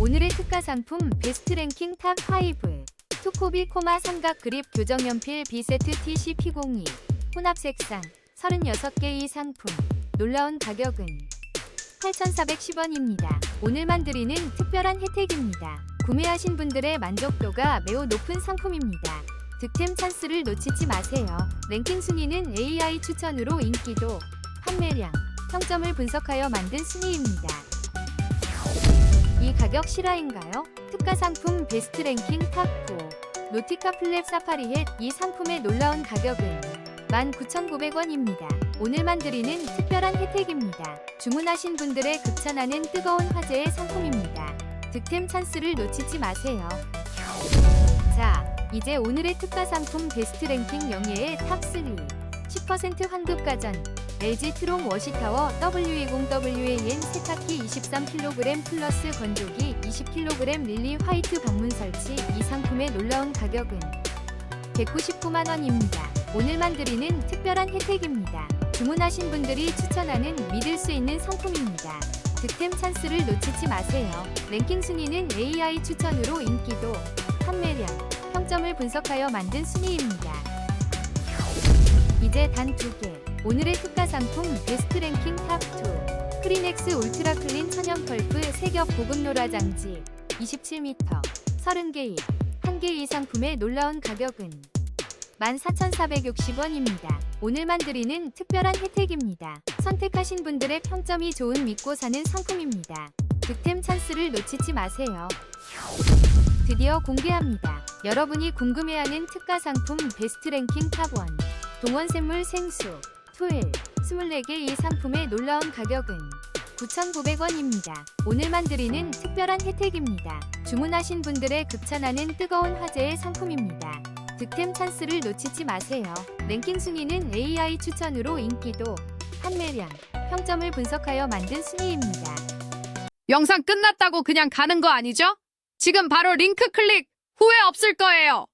오늘의 특가 상품 베스트 랭킹 탑 5. 투코비 코마 삼각 그립 교정 연필 B세트 TC P02 혼합 색상 36개 이 상품 놀라운 가격은 8,410원입니다. 오늘만 드리는 특별한 혜택입니다. 구매하신 분들의 만족도가 매우 높은 상품입니다. 득템 찬스를 놓치지 마세요. 랭킹 순위는 AI 추천으로 인기도, 판매량, 평점을 분석하여 만든 순위입니다. 이 가격 실화인가요? 특가 상품 베스트 랭킹 탑4 노티카 플랩 사파리 햇이 상품의 놀라운 가격은 19,900원입니다. 오늘만 드리는 특별한 혜택입니다. 주문하신 분들의 급찬하는 뜨거운 화제의 상품입니다. 득템 찬스를 놓치지 마세요. 자, 이제 오늘의 특가 상품 베스트 랭킹 영예의 탑3 10% 환급 가전 LG 트롬 워시타워 W20WAN 세탁기 23kg 플러스 건조기 20kg 릴리 화이트 방문 설치 이 상품의 놀라운 가격은 199만 원입니다. 오늘만 드리는 특별한 혜택입니다. 주문하신 분들이 추천하는 믿을 수 있는 상품입니다. 득템 찬스를 놓치지 마세요. 랭킹 순위는 AI 추천으로 인기도, 판매량, 평점을 분석하여 만든 순위입니다. 이제 단 두 개. 오늘의 특가 상품 베스트 랭킹 탑2. 크리넥스 울트라 클린 천연 펄프 세겹 고급 노라 장지 27m 30개 1개 이 상 품의 놀라운 가격은 14,460원입니다. 오늘만 드리는 특별한 혜택입니다. 선택하신 분들의 평점이 좋은 믿고 사는 상품입니다. 득템 찬스를 놓치지 마세요. 드디어 공개합니다. 여러분이 궁금해하는 특가 상품 베스트 랭킹 탑1 동원샘물 생수 토일 24개 이 상품의 놀라운 가격은 9,900원입니다. 오늘만 드리는 특별한 혜택입니다. 주문하신 분들의 급찬하는 뜨거운 화제의 상품입니다. 득템 찬스를 놓치지 마세요. 랭킹 순위는 AI 추천으로 인기도, 판매량, 평점을 분석하여 만든 순위입니다. 영상 끝났다고 그냥 가는 거 아니죠? 지금 바로 링크 클릭 후회 없을 거예요.